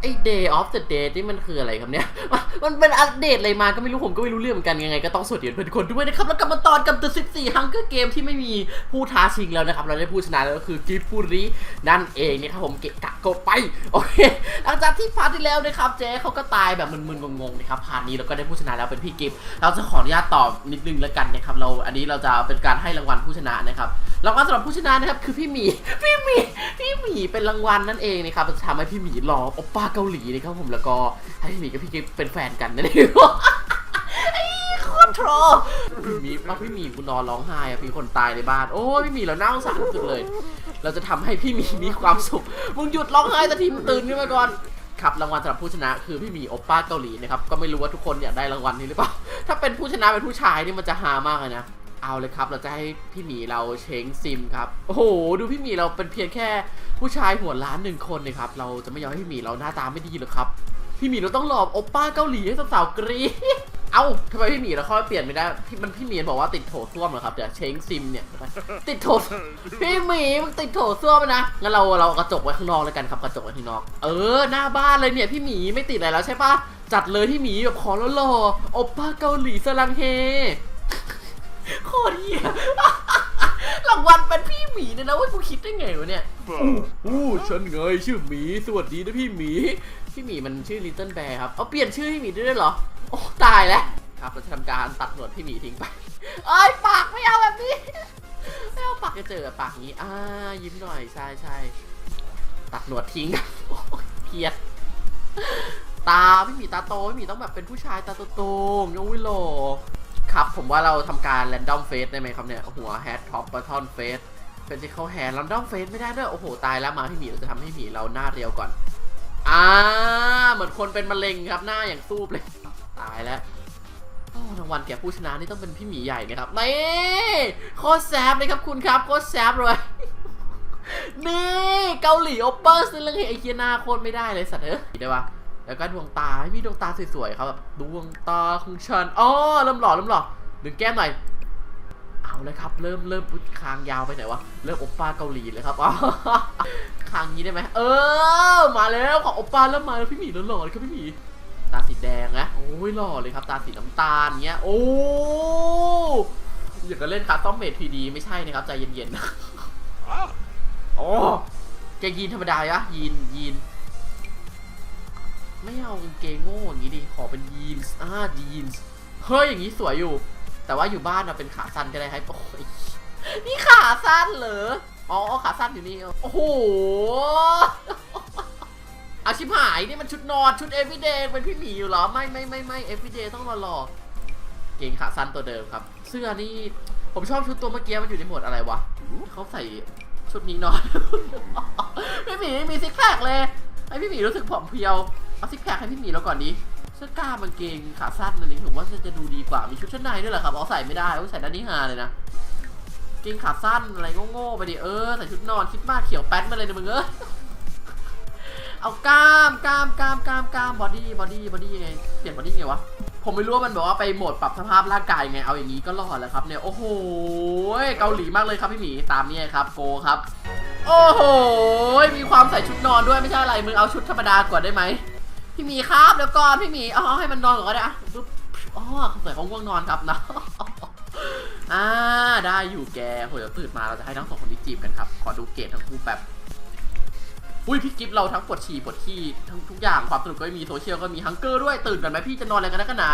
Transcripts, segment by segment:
ไอ้ day of the date นี่มันคืออะไรครับเนี่ย มันเป็นอัปเดตอะไรมาก็ไม่รู้ผมก็ไม่รู้เรื่องเหมือนกันยังไงก็ต้องสวัสดีเพื่อนคนด้วยนะครับ แล้วกลับมาตอนกับ The 14 Hunger Game ที่ไม่มีผู้ท้าชิงแล้วนะครับ เราได้ผู้ชนะแล้วก็คือกิฟฟูรินั่นเองนะครับผมเกะกะกดไป โอเค หลังจากที่พาร์ทที่แล้วนะครับเจ๊เขาก็ตายแบบมึนๆงงๆนะครับพาร์ทนี้เราก็ได้ผู้ชนะแล้วเป็นพี่กิฟเราจะขออนุญาตตอบนิดนึงแล้วกันนะครับเราอันนี้เราจะเป็นการให้รางวัลผู้ชนะนะครับรางวัลสำหรับผู้ชนะนะครับคือพี่หมีพี่หมีพี่หมีเป็นรางวัลนั่นเองนะครับจะทำให้พี่หมีหล่อโอปป้าเกาหลีนะครับผมแล้วก็ให้พี่หมีกับพี่กิฟเป็นแฟนกันนั่นเองไอ้โคตรโทรพี่หมีว่าพี่หมีกูนอนร้องไห้อะมีคนตายในบ้าน โอ้ยพี่หมีเราน่าสงสารสุดเลย เราจะทำให้พี่หมีมีความสุขมึงหยุดร้องไห้สักทีมึงตื่นขึ้นมาก่อนครับรางวัลสำหรับผู้ชนะคือพี่หมีโอปป้าเกาหลีนะครับก็ไม่รู้ว่าทุกคนอยากได้รางวัลนี้หรือเปล่าถ้าเป็นผู้ชนะเป็นผู้ชายนี่มันจะฮามากเลยนะ เอาเลยครับ เราจะให้พี่หมีเราเช้งซิมครับ โอ้โห ดูพี่หมีเราเป็นเพียงแค่ผู้ชายหัวล้านหนึ่งคนเลยครับ เราจะไม่ยอมให้พี่หมีเราหน้าตาไม่ดีหรอกครับ พี่หมีเราต้องหลอกโอปป้าเกาหลีให้สาวๆกรี๊ดเอ้าทำไมพี่หมีเราเข้าไปเปลี่ยนไม่ได้พี่มันพี่หมีบอกว่าติดโถส้วมเหรอครับเดี๋ยวเช้งซิมเนี่ย ติดโถ พี่หมีมึงติดโถส้วมนะงั้นเราเรากระจกไว้ข้างนอกแล้วกันครับกระจกไว้ข้างนอก เออ หน้าบ้านเลยเนี่ยพี่หมีไม่ติดอะไรแล้วใช่ปะจัดเลยพี่หมีแบบขอแล้วหล่อโอปป้าเกาหลีสลังเฮ โคตรเหี้ยรางวัลเป็นพี่หมีเนี่ยนะเว่ากูคิดได้ไงวะเนี่ย อู้ฉันไงชื่อหมีสวัสดีนะพี่หมี พี่หมีมันชื่อ Little Bear ครับเอาเปลี่ยนชื่อพี่หมีได้ด้วยเหรอ โอ้ตายแล้วครับเราจะทำการตัดหนวดพี่หมีทิ้งไปเอ้ยปากไม่เอาแบบนี้ไม่เอาปากจะเจอปากนี้อ่ายิ้มหน่อยใช่ใช่ตัดหนวดทิ้งโอ้ยเครียดตาพี่หมีตาโตพี่หมีต้องแบบเป็นผู้ชายตาโตๆโอ้ยโหล ครับ ผมว่าเราทำการ r รนดอมเฟสได้ไหมครับเนี่ย หัวแฮทท็อปบัตทอนเฟสเป็นที่เขาแฮร์ r รนดอมเฟสไม่ได้ด้วย โอ้โห ตายแล้วมาพี่หมีเราจะทำให้หมีเราหน้าเรียวก่อน อ่า เหมือนคนเป็นมะเร็งครับหน้าอย่างซูบเลย ตายแล้วรางวัลแก่ผู้ชนะนี่ต้องเป็นพี่หมีใหญ่นะครับนี่โคตรแซบเลยครับคุณครับโคตรแซบเลยนี่เกาหลีโอเปอร์ซึ่งเรื่องไอเคียนาโคตรไม่ได้เลยสัตว์เอ้ยได้ปะ แล้วก็ดวงตาให้มีดวงตาสวยๆครับแบบดวงตาของฉันอ๋อเริ่มหล่อเริ่มหล่อดึงแก้มหน่อยเอาเลยครับ เริ่มเริ่มคางยาวไปไหนวะเริ่มโอปป้าเกาหลีเลยครับอ๋อคางนี้ได้ไหมเออ มาแล้วของโอปป้าเริ่มมาแล้วพี่หมีหล่อเลยครับพี่หมีตาสีแดงนะโอ้ยหล่อเลยครับ ตาสีน้ำตาลเงี้ย โอ้อยากจะเล่นคาร์ตอมเมทพีดีไม่ใช่นะครับ ใจเย็นๆนะโอ้แกยีนธรรมดาอะยีนยีน ไม่เอากางเกงโง่อย่างนี้ดิขอเป็นยีนส์อ่ายีนส์เฮ้ยอย่างนี้สวยอยู่ แต่ว่าอยู่บ้านเราเป็นขาสั้นก็ได้ให้โอ้ยนี่ขาสั้นเหรออ๋อขาสั้นอยู่นี่โอ้โหอาชิบหายนี่มันชุดนอนชุด everyday เป็นพี่หมีอยู่เหรอไม่ไม่ไม่ไม่ everyday ต้องรอรอเกงขาสั้นตัวเดิมครับ เสื้อนี่ผมชอบชุดตัวเมื่อกี้มันอยู่ในหมวดอะไรวะเขาใส่ชุดนี้นอนพี่หมีไม่มีซิกแพคเลยให้พี่หมีรู้สึกผอมเพรียว เอาซิกแพคให้พี่หมีแล้วก่อนดิเสื้อกล้ามกางเกงขาสั้นนั่นเองผมว่าจะดูดีกว่ามีชุดชั้นในด้วยเหรอครับเอาใส่ไม่ได้เอาใส่ด้านนี้ฮาเลยนะเกงขาสั้นอะไรโง่ๆไปดิเออใส่ชุดนอนคิดมากเขียวแป๊ดมาเลยนะมึงเออเอากล้ามกล้ามกล้ามกล้ามกล้ามบอดี้บอดี้บอดี้ยังไงเปลี่ยนบอดี้ไงวะผมไม่รู้ว่ามันบอกว่าไปโหมดปรับสภาพร่างกายไงเอาอย่างนี้ก็รอดแล้วครับเนี่ยโอ้โหเกาหลีมากเลยครับพี่หมีตามนี่ครับโกครับ โอ้โหมีความใส่ชุดนอนด้วยไม่ใช่อะไรมึงเอาชุดธรรมดาก่อนได้ไหม พี่หมีครับเดี๋ยวก่อนพี่หมีอ๋อให้มันนอนก่อนก็ได้อะปึ๊บอ๋อใส่ของง่วงนอนครับนะอ่าได้อยู่แกโหเดี๋ยวตื่นมาเราจะให้ทั้งสองคนนี้จีบกันครับ ขอดูเกรดทั้งคู่แป๊บอุ้ยพี่กิฟเราทั้งปวดฉี่ปวดขี้ทั้งทุกอย่างความสนุกก็มีโซเชียลก็มีฮังเกอร์ด้วยตื่นกันไหมพี่จะนอนอะไรกันนะกันหนา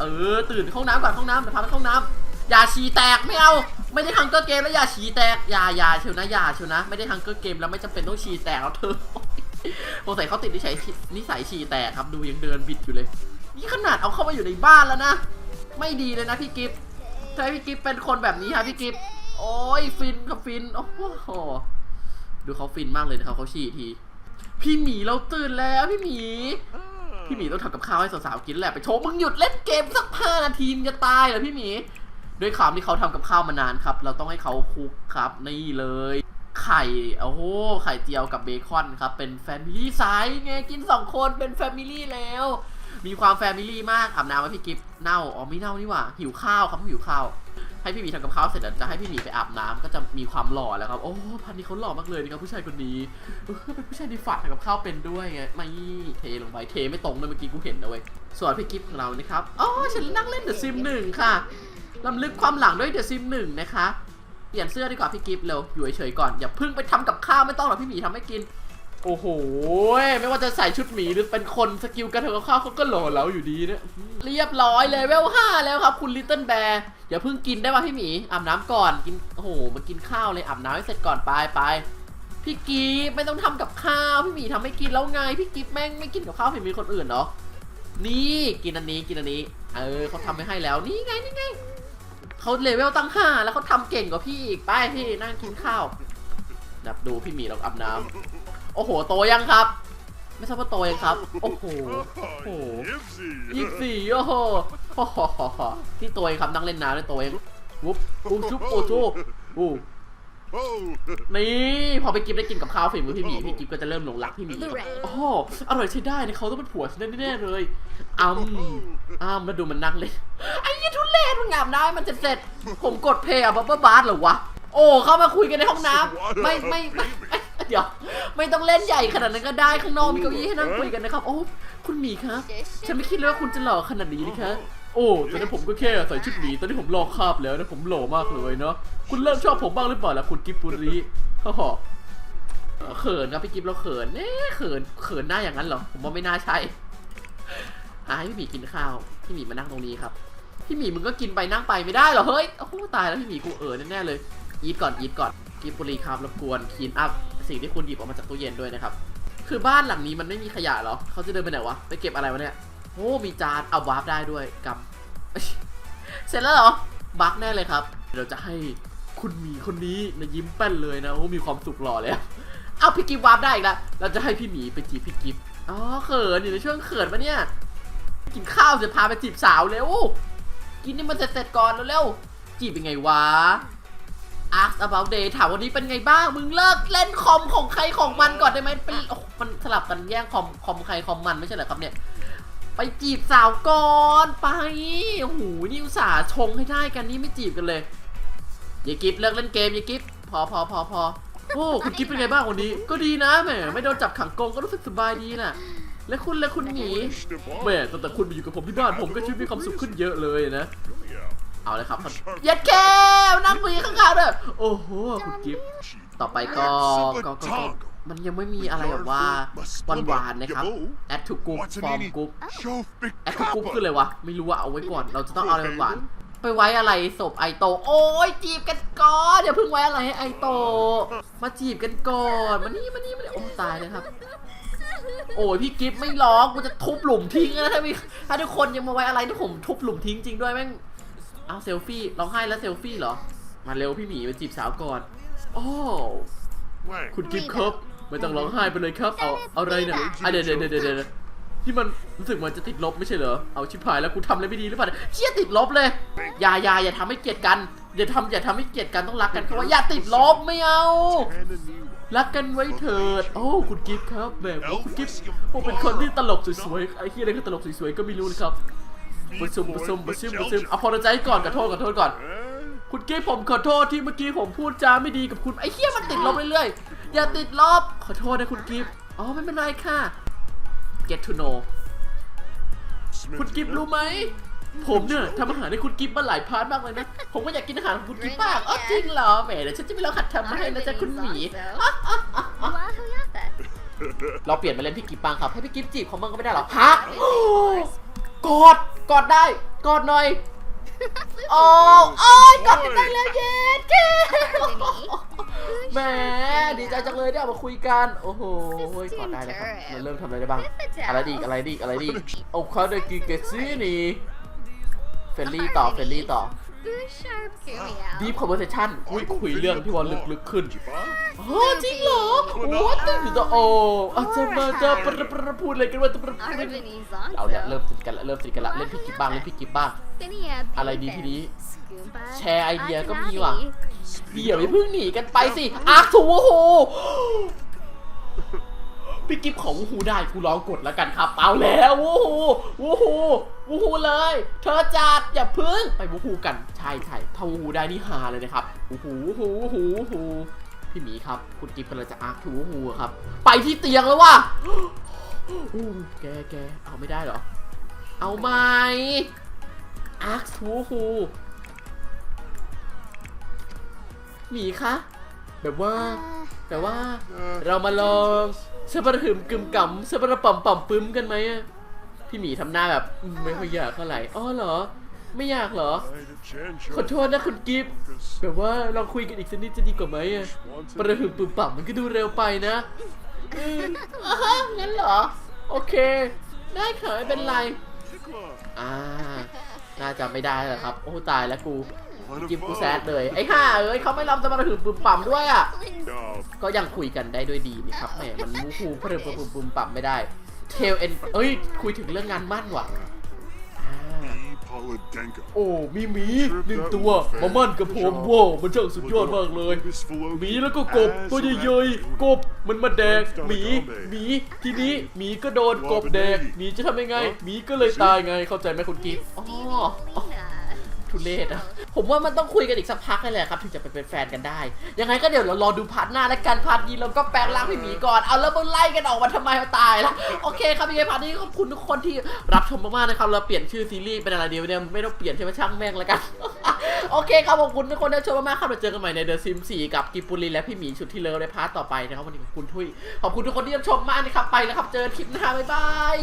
เออตื่นห้องน้ำก่อนห้องน้ำเดี๋ยวพาไปห้องน้ำอย่าฉี่แตกไม่เอา ไม่ได้ฮังเกอร์เกมแล้วอย่าฉี่แตกอย่าอย่าเชียวนะอย่าเชียวนะ ไม่ได้ฮังเกอร์เกมแล้วไม่จำเป็นต้องฉี่แตกแล้วเธอ สงสัยเขาติดนิสัยนิสัยฉี่แตกครับดูยังเดินบิดอยู่เลย นี่ขนาดเอาเข้ามาอยู่ในบ้านแล้วนะ ไม่ดีเลยนะพี่กิฟต์ใช่พี่กิฟต์เป็นคนแบบนี้ฮะพี่กิฟต์โอ้ยฟินครับฟินโอ้โหดูเขาฟินมากเลยนะครับเขาฉี่ที พี่หมีเราตื่นแล้วพี่หมี พี่หมีต้องทำกับข้าวให้สาวๆกินแหละไปโชว์มึงหยุดเล่นเกมสักห้านาทีมึงจะตายเหรอพี่หมีด้วยความที่เขาทำกับข้าวมานานครับ เราต้องให้เขาคุกครับนี่เลย ไข่โอ้โหไข่เจียวกับเบคอนครับ เป็นแฟมิลี่ไซส์ไงกินสองคนเป็นแฟมิลี่แล้ว มีความแฟมิลี่มากอาบน้ำไหมพี่กิฟเน่าอ๋อไม่เน่านี่หว่าหิวข้าวครับหิวข้าวให้พี่หมีทำกับข้าวเสร็จแล้วจะให้พี่หมีไปอาบน้ำก็จะมีความหล่อแล้วครับ โอ้พันนี้เขาหล่อมากเลยนะครับผู้ชายคนนี้เออเป็นผู้ชายดีฝาดทำกับข้าวเป็นด้วยไงไม่เทลงไปเทไม่ตรงเลยเมื่อกี้กูเห็นนะเว้ยส่วนพี่กิฟของเรานะครับอ๋อฉันนั่งเล่นเดอะซิมหนึ่งค่ะลำลึกความหลังด้วยเดอะซิมหนึ่งนะคะ ลี่ยนเสื้อดีกว่าพี่กิฟต์เร็วอยู่เฉยๆก่อนอย่าเพิ่งไปทำกับข้าวไม่ต้องหรอกพี่หมีทำให้กิน โอ้โหไม่ว่าจะใส่ชุดหมีหรือเป็นคนสกิลการทำกับข้าวเขาก็หล่อเหลาอยู่ดีเนี่ยเรียบร้อยเลยเวลห้าแล้วครับคุณลิตเติ้ลแบร์อย่าเพิ่งกินได้ป่ะพี่หมีอาบน้ำก่อนกินโอ้โหมากินข้าวเลยอาบน้ำให้เสร็จก่อนไปไปพี่กีฟไม่ต้องทำกับข้าวพี่หมีทำให้กินแล้วไงพี่กีฟแม่งไม่กินกับข้าวพี่หมีคนอื่นเนาะนี่กินอันนี้กินอันนี้ เออเขาทำไม่ให้แล้วนี่ไงนี่ไง เขาเลเวลตั้งห้าแล้วเขาทำเก่งกว่าพี่อีกไปพี่นั่งกินข้าวนับดูพี่หมีเราอาบน้ำโอ้โหโตยังครับ ไม่ทราบว่าโตยังครับ โอ้โหโอ้โหยี่สี่โอ้โหโอ้โหนี่โตยังครับนั่งเล่นน้ำเลยโตยังวุ๊บอู้ชุบโอ้ชูอู้นี่พอไปกิฟได้กินกับข้าวฝีมือพี่หมีพี่กิฟก็จะเริ่มหลงรักพี่หมีโอ้อร่อยใช้ได้เนะเขาต้องเป็นผัวฉันแน่ๆเลยอ้ำอ้ำมาดูมันนั่งเลยไอ้ยี่ เรศมันงามได้มันจะเสร็จผมกดเพย์อะบับเบิ้ลบาร์เหรอวะ โอ้ เข้ามาคุยกันในห้องน้ำไม่ไม่ไม่ไม่เดี๋ยวไม่ต้องเล่นใหญ่ขนาดนั้นก็ได้ข้างนอกมีเก้าอี้ให้นั่งคุยกันนะครับ โอ้คุณหมีครับฉันไม่คิดเลยว่าคุณจะหล่อขนาดนี้นะคะโอ้ตอนนี้ผมก็แค่ใส่ชุดหมีตอนนี้ผมรอคาบแล้วนะผมหล่อมากเลยเนาะคุณเริ่มชอบผมบ้างหรือเปล่าล่ะคุณกิฟปุรีฮ่าฮ่าเอ่อเขินครับพี่กิฟเราเขินเน่เขินเขินหน้าอย่างนั้นเหรอผมว่าไม่น่าใช่อะให้พี่หมีกินข้าวพี่หมีมานั่งตรงนี้ครับ พี่หมีมึงก็กินไปนั่งไปไม่ได้เหรอเฮ้ยโอ้โหตายแล้วพี่หมีกูเออแน่ๆเลยอีทก่อนอีทก่อนกิฟปุรีครับรบกวนคีนอัพสิ่งที่คุณหยิบออกมาจากตู้เย็นด้วยนะครับคือบ้านหลังนี้มันไม่มีขยะเหรอเขาจะเดินไปไหนวะไปเก็บอะไรวะเนี่ยโอ้มีจานเอาวาร์ปได้ด้วยกำเสร็จแล้วเหรอบักแน่เลยครับเดี๋ยวจะให้คุณหมีคนนี้นะยิ้มแป้นเลยนะโอ้มีความสุขหล่อเลยเอาพี่กิฟวาร์ปได้อีกแล้วเราจะให้พี่หมีไปจีบพี่กิฟอ๋อเขินอยู่ในช่วงเขินปะเนี่ยกินข้าวจะพาไปจีบสาวเร็ว กินนี่มันเสร็จๆก่อนเร็วๆจีบเป็นไงวะ Ask about day ถามวันนี้เป็นไงบ้าง มึงเลิกเล่นคอมของใครของมันก่อนได้ไหมเป็นโอ้มันสลับกันแย่งคอมคอมใครคอมมันไม่ใช่เหรอครับเนี่ย ไปจีบสาวก่อนไปโอ้โหนี่อุตส่าห์ชงให้ได้กันนี่ไม่จีบกันเลยยายกิฟเลิกเล่นเกมยายกิฟพอพอพอพอโอ้คุณกิฟเป็นไงบ้างวันนี้ ก็ดีนะแหมไม่โดนจับขังกงก็รู้สึกสบายดีน่ะ และคุณและคุณหมีแหม่ตั้งแต่คุณมาอยู่กับผมที่บ้านผมก็ชีวิตมีความสุขขึ้นเยอะเลยนะ เอาเลยครับยัดแก้วนั่งคุยข้างๆด้วยโอ้โหคุณกิฟต์ต่อไปก็ก็ก็ก็มันยังไม่มีอะไรแบบว่าหวานๆนะครับแอดทูกรุ๊ปฟอร์มกรุ๊ปแอดทูกรุ๊ปคืออะไรวะไม่รู้ว่าเอาไว้ก่อน เราจะต้องเอาอะไรหวานๆไปไว้อะไรศพไอโต โอ้ยจีบกันก่อนอย่าเพิ่งไว้อะไรให้ไอโต มาจีบกันก่อนมานี่มานี่มานี่โอ้ตายเลยครับ โอ้ยพี่กิฟต์ไม่ร้องกูจะทุบหลุมทิ้งนะถ้ามีถ้าทุกคนยังมาไว้อะไรที่ผมทุบหลุมทิ้งจริงด้วยแม่งเอาเซลฟี่ร้องไห้แล้วเซลฟี่เหรอ มาเร็วพี่หมีไปจีบสาวก่อนโอ้คุณกิฟต์ครับไม่ต้องร้องไห้ไปเลยครับ เอาเอาอะไรเนี่ยอะเดี๋ยวเดี๋ยวเดี๋ยวเดี๋ยวที่มันรู้สึกเหมือนจะติดลบไม่ใช่เหรอ เอาชิบหายแล้วกูทำอะไรไม่ดีหรือเปล่าเชี่ยติดลบเลย อย่าอย่าอย่าทำให้เกลียดกัน อย่าทำอย่าทำให้เกลียดกันต้องรักกันเขาว่าอย่าติดลบไม่เอา รักกันไว้เถิด โอ้คุณกิฟต์ครับแหมโอ้คุณกิฟต์โอ้เป็นคนที่ตลกสวยๆไอ้ที่อะไรก็ตลกสวยๆก็ไม่รู้นะครับประชุมประชุมประชุมประชุมเอาพอใจก่อนขอโทษขอโทษก่อน คุณกิฟต์ผมขอโทษที่เมื่อกี้ผมพูดจาไม่ดีกับคุณไอ้เหี้ยมันติดลบเรื่อยๆอย่าติดลบขอโทษนะคุณกิฟต์อ๋อไม่เป็นไรค่ะ get to know คุณกิฟต์รู้ไหม ผมเนี่ยทำอาหารให้คุณกิฟต์มาหลายพาร์ทมากเลยนะ ผมก็อยากกินอาหารของคุณกิฟต์บ้างอ๋อจริงเหรอแหมเดี๋ยวฉันจะไปลองหัดทำมาให้นะจ๊ะคุณหมีเราเปลี่ยนมาเล่นพี่กิฟต์บ้างครับ ให้พี่กิฟต์จีบเขาบ้างก็ไม่ได้หรอฮะกอดกอดได้กอดหน่อย โอ้โอ้ยกอดกันได้แล้วเย็นเก้แหมดีใจจังเลยได้มาคุยกัน โอ้โหกอดได้แล้วครับเราเริ่มทำอะไรได้บ้าง อะไรดีอีกอะไรดีอีกอะไรดีอีกโอ้เขาได้กินเกซี่นี่ เฟลลี่ต่อเฟลลี่ต่อ Deep conversation คุยคุยเรื่องที่ว่าลึกๆขึ้นอ๋อจริงเหรอโอ้ตื่นต่อโอ้อาจจะมาจะปรปรพูดอะไรกันว่าจะปรพูดเอาละเริ่มสนิทกันละเริ่มสนิทกันละเล่นพี่กิบบ้างเล่นพี่กิบบ้างอะไรดีทีนี้ แชร์ไอเดียก็มีว่ะ เดี๋ยวอย่าเพิ่งหนีกันไปสิอาร์ถูโอ้โห พี่กิฟของวูฮูได้กูลองกดแล้วกันครับเอาแล้ววูฮูวูฮูวูฮูเลย เธอจัดอย่าพึ่งไปวูฮูกันใช่ใช่ถ้าวูฮูได้นี่ฮาเลยนะครับวูฮูวูฮูวูฮูวูฮูพี่หมีครับ คุณกิฟกำลังจะอาร์คทูวูฮูครับ ไปที่เตียงแล้วว่ะอู้แกแกเอาไม่ได้เหรอ เอาไหมอาร์คทูวูฮูหมีคะแบบว่าแต่ว่าเรามาลอง เซบระหึมกึมกำเซบระป่อมป่อมปึ้มกันไหมอะพี่หมีทำหน้าแบบไม่ค่อยอยากเท่าไหร่อ๋อเหรอ ไม่อยากเหรอ ขอโทษนะคุณกิฟแบบว่าลองคุยกันอีกสักนิดจะดีกว่าไหมอะประหึมปึมป่ำมันก็ดูเร็วไปนะอืมอะฮะงั้นเหรอ โอเค ได้ค่ะไม่เป็นไร อ่า น่าจะไม่ได้แล้วครับ โอ้ตายแล้วกู กิฟกูแซดเลย ไอ้ห่าเอ้ยเขาไม่รับจะมาถือปุ่มปั่มด้วยอะ ก็ยังคุยกันได้ด้วยดีนี่ครับแหมมันมูฟูเพิ่มปุ่มปุ่มปั่มไม่ได้เทลเอ็นเอ้ย คุยถึงเรื่องงานมั่นว่ะอ่าโอ้ มีหมีหนึ่งตัว มามั่นกับผมว้าวมันช่างสุดยอดมากเลยหมีแล้วก็กบตัวใหญ่ๆกบมันมาแดกหมีหมีทีนี้หมีก็โดนกบแดกหมีจะทำยังไงหมีก็เลยตายไงเข้าใจไหมคุณกิฟต์อ๋อ ทุเรศอะผมว่ามันต้องคุยกันอีกสักพักเลยแหละครับถึงจะไปเป็นแฟนกันได้ ยังไงก็เดี๋ยวเรารอดูพาร์ทหน้าและกันพาร์ทนี้เราก็แปลงร่างพี่หมีก่อนเอาแล้วมึงไล่กันออกมาทำไมเอาตายละโอเคครับยังไงพาร์ทนี้ขอบคุณทุกคนที่รับชมมากๆนะครับเราเปลี่ยนชื่อซีรีส์เป็นอะไรเดียวเนี่ยไม่ต้องเปลี่ยนใช่ไหมช่างแม่งแล้วกันโอเคครับขอบคุณทุกคนที่ชมมากๆครับเราเจอกันใหม่ในเดอะซิม4กับกิปุรินและพี่หมีชุดที่เลิฟในพาร์ทต่อไปนะครับวันนี้ขอบคุณทุยขอบคุณทุกคนที่รับชมมากนะครับไปแล้วครับเจอคลิปหน้าบ๊ายบาย